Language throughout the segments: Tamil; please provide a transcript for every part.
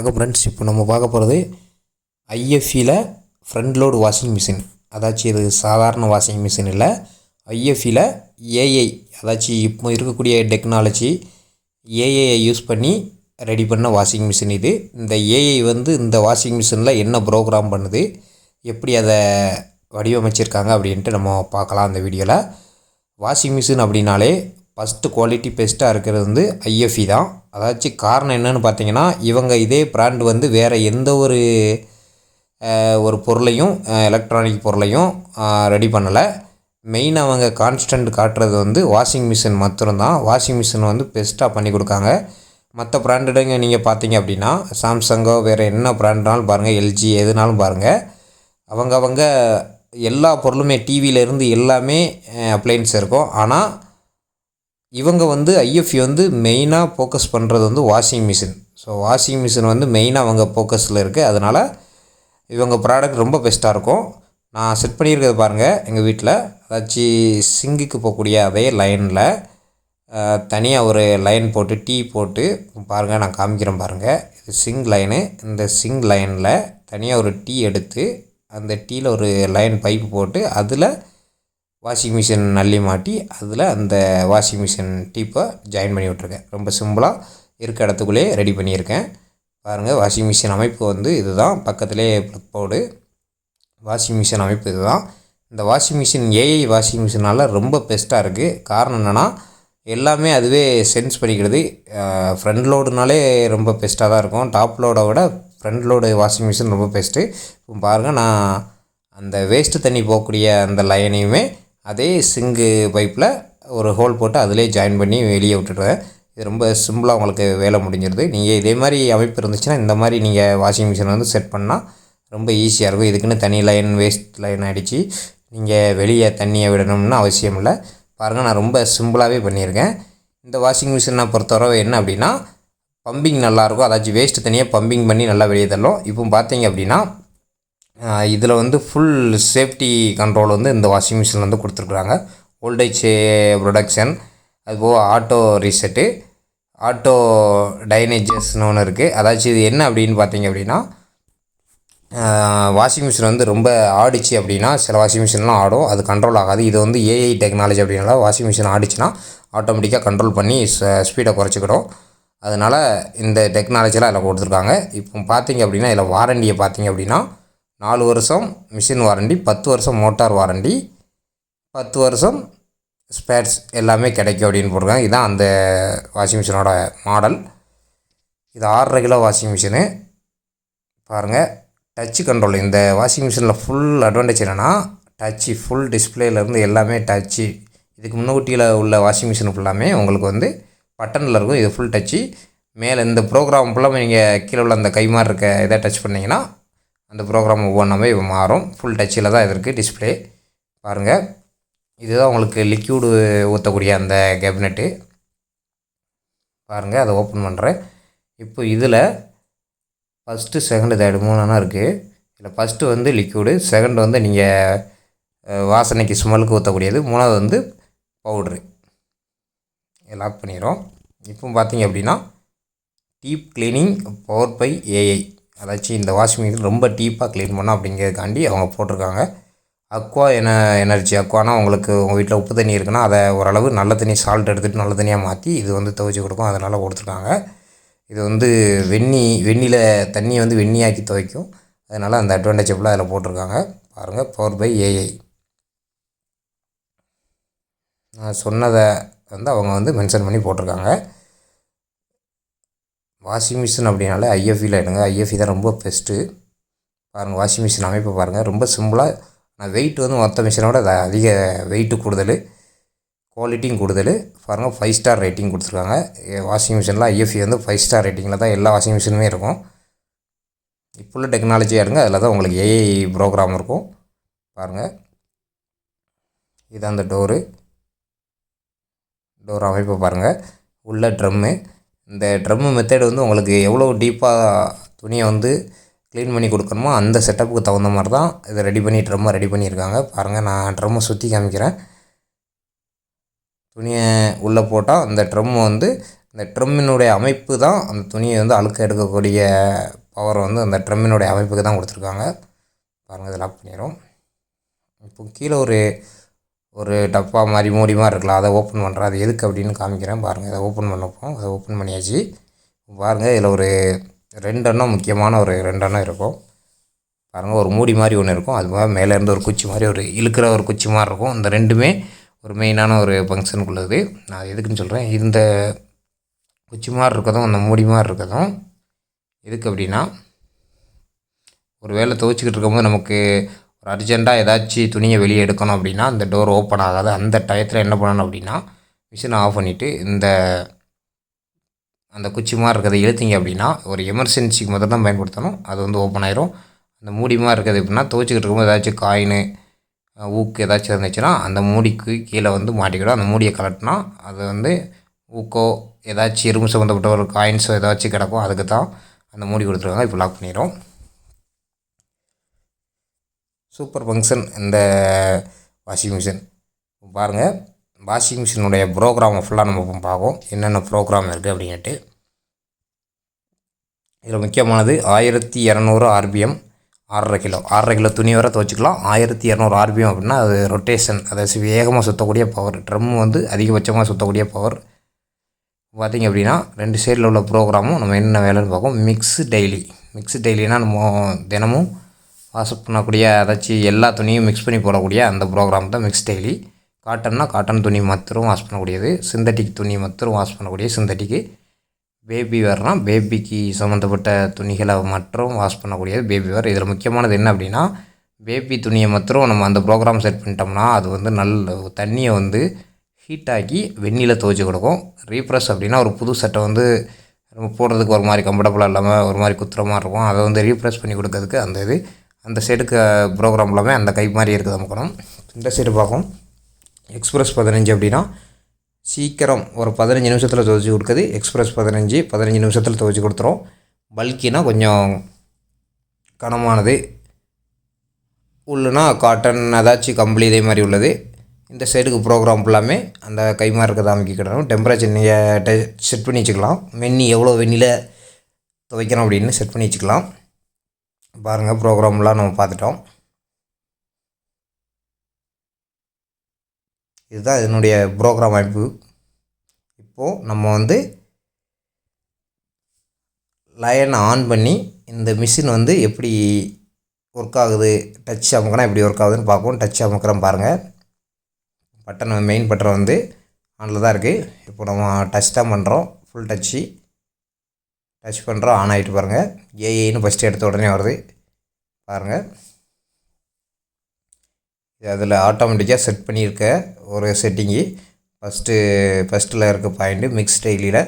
வணக்கம் ஃப்ரெண்ட்ஸ் இப்போ நம்ம பார்க்க போகிறது ஐஎஃப்இயில் ஃப்ரண்ட் லோடு வாஷிங் மிஷின் அதாச்சும் இது சாதாரண வாஷிங் மிஷின் இல்லை. ஐஎஃப்இயில் ஏஐ அதாச்சும் இப்போ இருக்கக்கூடிய டெக்னாலஜி ஏஐயை யூஸ் பண்ணி ரெடி பண்ண வாஷிங் மிஷின் இது. இந்த ஏஐ வந்து இந்த வாஷிங் மிஷினில் என்ன ப்ரோக்ராம் பண்ணுது எப்படி அதை வடிவமைச்சிருக்காங்க அப்படின்ட்டு நம்ம பார்க்கலாம் அந்த வீடியோவில் வாஷிங் மிஷின் அப்படின்னாலே ஃபஸ்ட்டு குவாலிட்டி பெஸ்ட்டாக இருக்கிறது வந்து ஐஎஃப்இ தான். அதாச்சும் காரணம் என்னன்னு பார்த்தீங்கன்னா இவங்க இதே பிராண்ட் வந்து வேறு எந்த ஒரு ஒரு பொருளையும் எலக்ட்ரானிக் பொருளையும் ரெடி பண்ணலை. மெயின் அவங்க கான்ஸ்டன்ட் காட்டுறது வந்து வாஷிங் மிஷின் மாத்திரம்தான். வாஷிங் மிஷின் வந்து பெஸ்ட்டாக பண்ணி கொடுக்காங்க. மற்ற பிராண்டுங்க நீங்கள் பார்த்தீங்க அப்படின்னா சாம்சங்கோ வேறு என்ன பிராண்ட்னாலும் பாருங்கள் எல்ஜி எதுனாலும் பாருங்கள் அவங்க அவங்க எல்லா பொருளுமே டிவியில இருந்து எல்லாமே அப்ளைன்ஸ் இருக்கும். ஆனால் இவங்க வந்து ஐஎஃப்இ வந்து மெயினாக ஃபோக்கஸ் பண்ணுறது வந்து washing machine so washing machine வந்து மெயினாக அவங்க ஃபோக்கஸில் இருக்குது அதனால் இவங்க ப்ராடக்ட் ரொம்ப பெஸ்ட்டாக இருக்கும். நான் செட் பண்ணியிருக்கிறது பாருங்கள் எங்கள் வீட்டில் அதாச்சும் சிங்குக்கு போகக்கூடிய அதே லைனில் தனியாக ஒரு லைன் போட்டு டீ போட்டு பாருங்கள் நான் காமிக்கிறேன் பாருங்கள் இது சிங் லைனு இந்த சிங் லைனில் தனியாக ஒரு டீ எடுத்து அந்த டீயில் ஒரு லைன் பைப்பு போட்டு அதில் வாஷிங் மிஷின் நல்லி மாட்டி அதில் அந்த வாஷிங் மிஷின் டீப்பை ஜாயின் பண்ணி விட்ருக்கேன் ரொம்ப சிம்பிளாக இருக்க இடத்துக்குள்ளேயே ரெடி பண்ணியிருக்கேன். பாருங்கள் வாஷிங் மிஷின் அமைப்பு வந்து இதுதான். பக்கத்துலேயே ப்ளக் போர்டு வாஷிங் மிஷின் அமைப்பு இதுதான். இந்த வாஷிங் மிஷின் ஏஐ வாஷிங் மிஷினால் ரொம்ப பெஸ்ட்டாக இருக்குது காரணம் என்னென்னா எல்லாமே அதுவே சென்ஸ் பண்ணிக்கிறது. ஃப்ரண்ட் லோடுனாலே ரொம்ப பெஸ்ட்டாக தான் இருக்கும். டாப் லோடை விட ஃப்ரண்ட் லோடு வாஷிங் மிஷின் ரொம்ப பெஸ்ட்டு இப்போ பாருங்கள் நான் அந்த வேஸ்ட்டு தண்ணி போகக்கூடிய அந்த லைனையுமே அதே சிங்கு பைப்பில் ஒரு ஹோல் போட்டு அதிலே ஜாயின் பண்ணி வெளியே விட்டுடுவேன் இது ரொம்ப சிம்பிளாக உங்களுக்கு வேலை முடிஞ்சிருது. நீங்கள் இதே மாதிரி அமைப்பு இருந்துச்சுன்னா இந்த மாதிரி நீங்கள் வாஷிங் மிஷின் வந்து செட் பண்ணால் ரொம்ப ஈஸியாக இருக்கும். இதுக்குன்னு தனி லைன் வேஸ்ட் லைன் அடித்து நீங்கள் வெளியே தண்ணியை விடணும்னு அவசியம் இல்லை. பாருங்கள் நான் ரொம்ப சிம்பிளாகவே பண்ணியிருக்கேன். இந்த வாஷிங் மிஷினை பொறுத்தவரை என்ன அப்படின்னா பம்பிங் நல்லாயிருக்கும் அதாச்சும் வேஸ்ட்டு தனியாக பம்பிங் பண்ணி நல்லா வெளியே தள்ளும். இப்போ பார்த்தீங்க அப்படின்னா இதில் வந்து ஃபுல் சேஃப்டி கண்ட்ரோல் வந்து இந்த வாஷிங் மிஷினில் வந்து கொடுத்துருக்குறாங்க. ஓல்டேஜ் ப்ரொடக்ஷன் அதுபோக ஆட்டோ ரீசெட்டு ஆட்டோ டைனேஜஸ்னு ஒன்று இருக்குது அதாச்சும் இது என்ன அப்படின்னு பார்த்தீங்க அப்படின்னா வாஷிங் மிஷின் வந்து ரொம்ப ஆடிச்சு அப்படின்னா சில வாஷிங் மிஷின்லாம் ஆடும். அது கண்ட்ரோல் ஆகாது. இது வந்து ஏஐ டெக்னாலஜி அப்படின்னால வாஷிங் மிஷின் ஆடிச்சுன்னா ஆட்டோமேட்டிக்காக கண்ட்ரோல் பண்ணி ஸ்பீடை குறைச்சிக்கிடும். அதனால் இந்த டெக்னாலஜிலாம் அதில் கொடுத்துருக்காங்க. இப்போ பார்த்தீங்க அப்படின்னா இதில் வாரண்டியை பார்த்தீங்க அப்படின்னா நாலு வருஷம் மிஷின் வாரண்டி பத்து வருஷம் மோட்டார் வாரண்டி பத்து வருஷம் ஸ்பேர்ஸ் எல்லாமே கிடைக்கும் அப்படின்னு போட்டிருக்காங்க. இதுதான் அந்த வாஷிங் மிஷினோட மாடல். இது ஆறரை கிலோ வாஷிங் மிஷினு. பாருங்கள் டச்சு கண்ட்ரோல் இந்த வாஷிங் மிஷினில் ஃபுல் அட்வான்டேஜ் என்னென்னா டச்சு ஃபுல் டிஸ்பிளேலேருந்து எல்லாமே டச்சு இதுக்கு முன்னூட்டியில் உள்ள வாஷிங் மிஷின் ஃபுல்லாமே உங்களுக்கு வந்து பட்டனில் இருக்கும். இது ஃபுல் டச்சு மேலே இந்த ப்ரோக்ராம் ஃபுல்லாமே நீங்கள் கீழே உள்ள அந்த கை மாதிரி இருக்க இதை டச் பண்ணிங்கன்னா அந்த ப்ரோக்ராம் ஒவ்வொன்றாமே மாறும். ஃபுல் டச்சில் தான் இது இருக்குது டிஸ்பிளே பாருங்கள் இதுதான் உங்களுக்கு லிக்யூடு ஊற்றக்கூடிய அந்த கேபினெட்டு பாருங்கள் அதை ஓப்பன் பண்ணுறேன் இப்போ இதில் ஃபஸ்ட்டு செகண்டு தேர்டு மூணுனா இருக்குது இதில் ஃபஸ்ட்டு வந்து லிக்யூடு செகண்ட் வந்து நீங்கள் வாசனைக்கு ஸ்மெல்லுக்கு ஊற்றக்கூடியது மூணாவது வந்து பவுட்ரு லாக் பண்ணிடுறோம். இப்போ பார்த்தீங்க அப்படின்னா deep cleaning power by AI அதாச்சும் இந்த வாஷிங் மிஷின் ரொம்ப டீப்பாக க்ளீன் பண்ணோம் அப்படிங்கிறதுக்காண்டி அவங்க போட்டிருக்காங்க. அக்வா என எனர்ஜி? அக்வானா உங்களுக்கு உங்கள் வீட்டில் உப்பு தண்ணி இருக்குன்னா அதை ஓரளவு நல்ல தண்ணி சால்ட் எடுத்துகிட்டு நல்ல தண்ணியாக மாற்றி இது வந்து துவைச்சி கொடுக்கும். அதனால் கொடுத்துருக்காங்க இது வந்து வெந்நி வெந்நியில் தண்ணியை வந்து வெந்நியாக்கி துவைக்கும். அதனால் அந்த அட்வான்டேஜ் ஃபுல்லாக அதில் போட்டிருக்காங்க. பாருங்கள் பவர் பை ஏஐ நான் சொன்னதை வந்து அவங்க வந்து மென்ஷன் பண்ணி போட்டிருக்காங்க. வாஷிங் மிஷின் அப்படின்னாலே ஐஎஃப்இயில் எடுங்க. ஐஎஃப்இ தான் ரொம்ப பெஸ்ட்டு பாருங்கள் வாஷிங் மிஷின் அமைப்பை பாருங்கள் ரொம்ப சிம்பிளாக ஆனால் வெயிட் வந்து மொத்த மிஷினோட அதிக வெயிட்டு கூடுதல். குவாலிட்டியும் கூடுதல். பாருங்கள் ஃபைவ் ஸ்டார் ரேட்டிங் கொடுத்துருக்காங்க. வாஷிங் மிஷின்லாம் ஐஎஃப்இ வந்து ஃபைவ் ஸ்டார் ரேட்டிங்கில் தான் எல்லா வாஷிங் மிஷினுமே இருக்கும். இப்போ உள்ள டெக்னாலஜியாக இருங்க அதில் தான் உங்களுக்கு ஏஐ ப்ரோக்ராம் இருக்கும். பாருங்கள் இது அந்த டோரு டோர் அமைப்பை பாருங்கள் உள்ள ட்ரம்மு இந்த ட்ரம்மு மெத்தேடு வந்து உங்களுக்கு எவ்வளோ டீப்பாக துணியை வந்து க்ளீன் பண்ணி கொடுக்கணுமோ அந்த செட்டப்புக்கு தகுந்த மாதிரி தான் இதை ரெடி பண்ணி ட்ரம்மை ரெடி பண்ணியிருக்காங்க. பாருங்கள் நான் ட்ரம்மை சுற்றி காமிக்கிறேன். துணியை உள்ளே போட்டால் அந்த ட்ரம் வந்து இந்த ட்ரம்மினுடைய அமைப்பு தான் அந்த துணியை வந்து அழுக்க எடுக்கக்கூடிய பவர் வந்து அந்த ட்ரம்மினுடைய அமைப்புக்கு தான் கொடுத்துருக்காங்க. பாருங்கள் இதை லாக் பண்ணிடும் இப்போ கீழே ஒரு ஒரு டப்பா மாதிரி மூடி மாதிரி இருக்கலாம். அதை ஓப்பன் பண்ணுறேன் அது எதுக்கு அப்படின்னு காமிக்கிறேன். பாருங்கள் இதை ஓப்பன் பண்ணப்போ அதை ஓப்பன் பண்ணியாச்சு. பாருங்கள் இதில் ஒரு ரெண்டு எண்ணம் முக்கியமான ஒரு ரெண்டு எண்ணம் இருக்கும். பாருங்கள் ஒரு மூடி மாதிரி ஒன்று இருக்கும். அது மாதிரி மேலே இருந்து ஒரு குச்சி மாதிரி ஒரு இழுக்கிற ஒரு குச்சி மாதிரி இருக்கும். இந்த ரெண்டுமே ஒரு மெயினான ஒரு ஃபங்க்ஷனுக்குள்ளது நான் எதுக்குன்னு சொல்கிறேன் இந்த குச்சி மாதிரி இருக்கதும் அந்த மூடி மாதிரி இருக்கதும் எதுக்கு அப்படின்னா ஒரு வேலை துவச்சிக்கிட்டு இருக்கும்போது நமக்கு ஒரு அர்ஜெண்ட்டாக ஏதாச்சும் துணியை வெளியே எடுக்கணும் அப்படின்னா அந்த டோர் ஓப்பன் ஆகாது. அந்த டயத்தில் என்ன பண்ணணும் அப்படின்னா மிஷினை ஆஃப் பண்ணிவிட்டு இந்த அந்த குச்சி மாதிரி இருக்கிறத இழுத்திங்க அப்படின்னா ஒரு எமர்ஜென்சிக்கு மட்டும் தான் பயன்படுத்தணும். அது வந்து ஓப்பன் ஆயிரும். அந்த மூடி மாதிரி இருக்கிறது எப்படின்னா துவச்சிக்கிட்டு இருக்கும்போது ஏதாச்சும் காயின் ஊக்கு ஏதாச்சும் இருந்துச்சுன்னா அந்த மூடிக்கு கீழே வந்து மாட்டிக்கிடும். அந்த மூடியை கலட்டினா அது வந்து ஊக்கோ ஏதாச்சும் இரும்பு சம்மந்தப்பட்ட ஒரு காயின்ஸோ ஏதாச்சும் கிடக்கும். அதுக்கு தான் அந்த மூடி கொடுத்துருக்காங்க இப்போ லாக் பண்ணிடும் சூப்பர் ஃபங்க்ஷன் இந்த வாஷிங் மிஷின். பாருங்கள் வாஷிங் மிஷினுடைய ப்ரோக்ராமை ஃபுல்லாக நம்ம இப்போ பார்ப்போம். என்னென்ன ப்ரோக்ராம் இருக்குது அப்படின்ட்டு இதில் முக்கியமானது ஆயிரத்தி இரநூறு ஆர்பிஎம் ஆறரை கிலோ. ஆறரை கிலோ துணி வர துவச்சிக்கலாம். ஆயிரத்தி இரநூறு ஆர்பிஎம் அப்படின்னா அது ரொட்டேஷன் அதாவது வேகமாக சுற்றக்கூடிய பவர் ட்ரம் வந்து அதிகபட்சமாக சுற்றக்கூடிய பவர் பார்த்திங்க அப்படின்னா ரெண்டு சைடில் உள்ள ப்ரோக்ராமும் நம்ம என்ன வேலைன்னு பார்ப்போம். மிக்ஸு டெய்லி மிக்ஸு டெய்லினா நம்ம தினமும் வாஷ் பண்ணக்கூடிய ஏதாச்சும் எல்லா துணியும் மிக்ஸ் பண்ணி போடக்கூடிய அந்த ப்ரோக்ராம் தான் மிக்ஸ் டெய்லி காட்டன்னா காட்டன் துணி மாத்திரம் வாஷ் பண்ணக்கூடியது. சிந்தட்டிக் துணி மாத்திரம் வாஷ் பண்ணக்கூடிய சிந்தட்டிக்கு பேபி வேர்னால் பேபிக்கு சம்மந்தப்பட்ட துணிகளை மற்றும் வாஷ் பண்ணக்கூடியது பேபி வேர் இதில் முக்கியமானது என்ன அப்படின்னா பேபி துணியை மாத்திரம். நம்ம அந்த ப்ரோக்ராம் செட் பண்ணிட்டோம்னா அது வந்து நல்ல தண்ணியை வந்து ஹீட் ஆக்கி வெந்நியில் துவச்சி கொடுக்கும். ரீப்ரெஸ் அப்படின்னா ஒரு புது சட்டை வந்து நம்ம போடுறதுக்கு ஒரு மாதிரி கம்ஃபர்டபுளாக இல்லாமல் ஒரு மாதிரி குத்துற மாதிரி இருக்கும். அதை வந்து ரீப்ரெஸ் பண்ணி கொடுக்கறதுக்கு அந்த இது அந்த சைடுக்கு ப்ரோக்ராம் எல்லாமே அந்த கை மாதிரி இருக்குது நமக்கணும் இந்த சைடு பார்க்கும் எக்ஸ்பிரஸ் பதினஞ்சு அப்படின்னா சீக்கிரம் ஒரு பதினஞ்சு நிமிஷத்தில் துவைச்சி கொடுக்குது. எக்ஸ்பிரஸ் பதினஞ்சு பதினஞ்சு நிமிஷத்தில் துவைச்சி கொடுத்துரும். பல்கினா கொஞ்சம் கனமானது. உள்ளுனா காட்டன் ஏதாச்சும் கம்பளி இதே மாதிரி உள்ளது. இந்த சைடுக்கு ப்ரோக்ராம் ஃபுல்லாமே அந்த கைமா இருக்கிறத அமைக்கிக்கிடணும் டெம்பரேச்சர் நீங்கள் செட் பண்ணி வச்சுக்கலாம். வெந்நி எவ்வளோ வெந்நியில் துவைக்கணும் அப்படின்னு செட் பண்ணி வச்சுக்கலாம். பாருங்கள் ப்ரோக்ராம்லாம் நம்ம பார்த்துட்டோம். இதுதான் இதனுடைய ப்ரோக்ராம் அமைப்பு. இப்போது நம்ம வந்து லைனை ஆன் பண்ணி இந்த மிஷின் வந்து எப்படி ஒர்க் ஆகுது டச் அமுக்கினா எப்படி ஒர்க் ஆகுதுன்னு பார்ப்போம். டச் அமுக்கிறோம் பாருங்கள் பட்டன் மெயின் பட்டன் வந்து ஆனில் தான் இருக்குது இப்போ நம்ம டச் தான் பண்ணுறோம் ஃபுல் டச்சு டச் பண்ணுறோம் ஆன் ஆகிட்டு பாருங்கள் ஏஐன்னு ஃபஸ்ட்டு எடுத்த உடனே வருது. பாருங்கள் இது அதில் ஆட்டோமேட்டிக்காக செட் பண்ணியிருக்க ஒரு செட்டிங்கு ஃபஸ்ட்டு ஃபஸ்ட்டில் இருக்க பாயிண்ட்டு மிக்ஸ் டெய்லியில்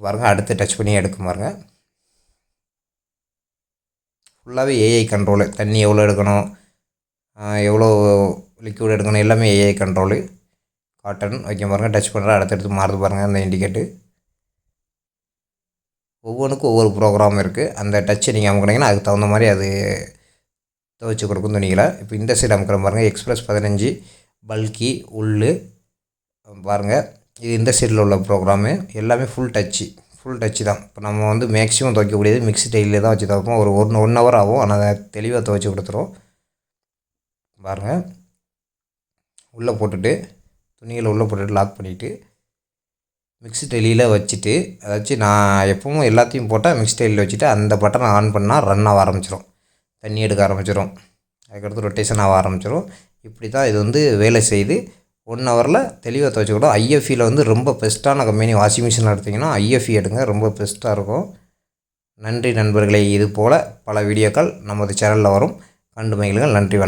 பாருங்கள் அடுத்து டச் பண்ணி எடுக்கும் பாருங்கள் ஃபுல்லாகவே ஏஐ கண்ட்ரோலு தண்ணி எவ்வளோ எடுக்கணும் எவ்வளோ லிக்விட் எடுக்கணும் எல்லாமே ஏஐ கண்ட்ரோலு காட்டன் வைக்க பாருங்கள் டச் பண்ணுற அடுத்தடுத்து மாறுது பாருங்கள் அந்த இண்டிகேட்டு ஒவ்வொன்றுக்கும் ஒவ்வொரு ப்ரோக்ராம் இருக்குது அந்த டச்சை நீங்கள் அமுக்குனீங்கன்னா அதுக்கு தகுந்த மாதிரி அது துவைச்சி கொடுக்கும் துணிகளை. இப்போ இந்த சைடு அமுக்கிற பாருங்கள் எக்ஸ்ப்ரெஸ் பதினஞ்சு பல்கி உள்ளு. பாருங்கள் இது இந்த சைடில் உள்ள ப்ரோக்ராமு எல்லாமே ஃபுல் டச்சு ஃபுல் டச்சு தான். இப்போ நம்ம வந்து மேக்ஸிமம் துவைக்கக்கூடியது மிக்ஸி டெய்லியில் தான் வச்சு துவைப்போம். ஒரு ஒன் ஒன் ஹவர் ஆகும். ஆனால் அதை தெளிவாக துவைச்சி கொடுத்துரும். பாருங்கள் உள்ளே போட்டுட்டு துணிகளை உள்ளே போட்டுட்டு லாக் பண்ணிவிட்டு மிக்ஸி டெலியில் வச்சுட்டு அதாச்சும் நான் எப்பவும் எல்லாத்தையும் போட்டால் மிக்ஸி டெலியில் வச்சுட்டு அந்த பட்டனை ஆன் பண்ணால் ரன் ஆக ஆரம்பிச்சிடும் தண்ணி எடுக்க ஆரம்பிச்சிடும் அதுக்கடுத்து ரொட்டேஷன் ஆக ஆரம்பிச்சிடும் இப்படி தான் இது வந்து வேலை செய்து ஒன் ஹவரில் தெளிவாக துவைச்சிக்கூடும் ஐஎஃப்இயில் வந்து ரொம்ப பெஸ்ட்டான கம்பெனி வாஷிங் மிஷின் எடுத்திங்கன்னா ஐஎஃப்இ எடுங்க ரொம்ப பெஸ்ட்டாக இருக்கும். நன்றி நண்பர்களே இது போல் பல வீடியோக்கள் நமது சேனலில் வரும். கண்டு மகிழ்கள் நன்றி வணக்கம்.